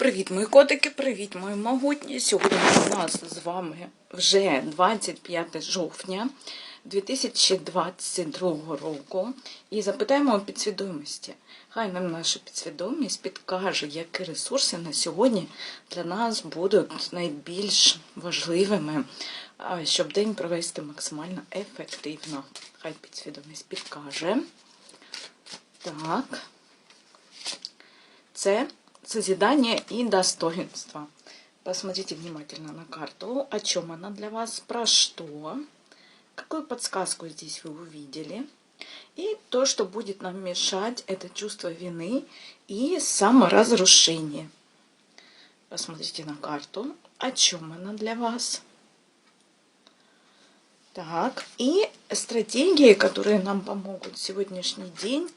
Привіт, мої котики, привіт, мої могутні. Сьогодні у нас з вами вже 25 жовтня 2022 року. І запитаємо у підсвідомості. Хай нам наша підсвідомість підкаже, які ресурси на сьогодні для нас будуть найбільш важливими, щоб день провести максимально ефективно. Хай підсвідомість підкаже. Так. Це созидание и достоинство. Посмотрите внимательно на карту. О чем она для вас? Про что? Какую подсказку здесь вы увидели? И то, что будет нам мешать, это чувство вины и саморазрушение. Посмотрите на карту. О чем она для вас? Так, и стратегии, которые нам помогут в сегодняшний день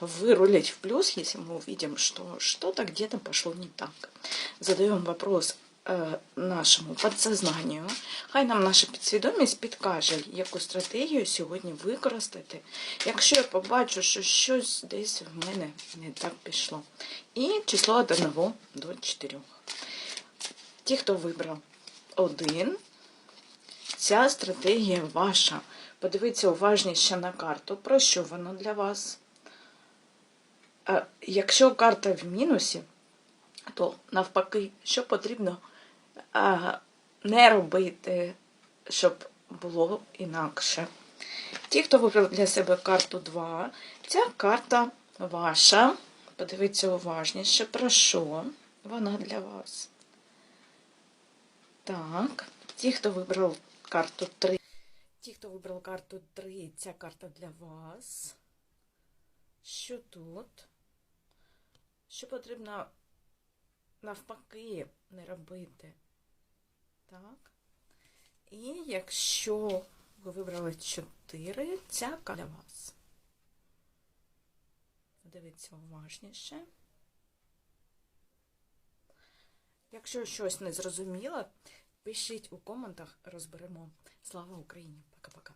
вырулить в плюс, если мы увидим, что что-то где-то пошло не так. Задаем вопрос е, нашому подсознанню. Хай нам наша підсвідомість підкаже, яку стратегію сьогодні використати, якщо я побачу, що щось десь в мене не так пішло. І число від 1 до 4. Ті, хто вибрав один, Ця стратегія ваша. Подивіться уважніше на карту. Про що вона для вас? Якщо карта в мінусі, то навпаки, що потрібно не робити, щоб було інакше. Ті, хто вибрав для себе карту 2, ця карта ваша. Подивіться уважніше, про що вона для вас. Так, ті, хто вибрав карту 3. Ті, хто вибрав карту 3, ця карта для вас. Що тут? Що потрібно навпаки не робити? Так. І якщо ви вибрали 4, ця для вас. Дивіться уважніше. Якщо щось не зрозуміло, пишіть у коментах, розберемо. Слава Україні! Пока-пока.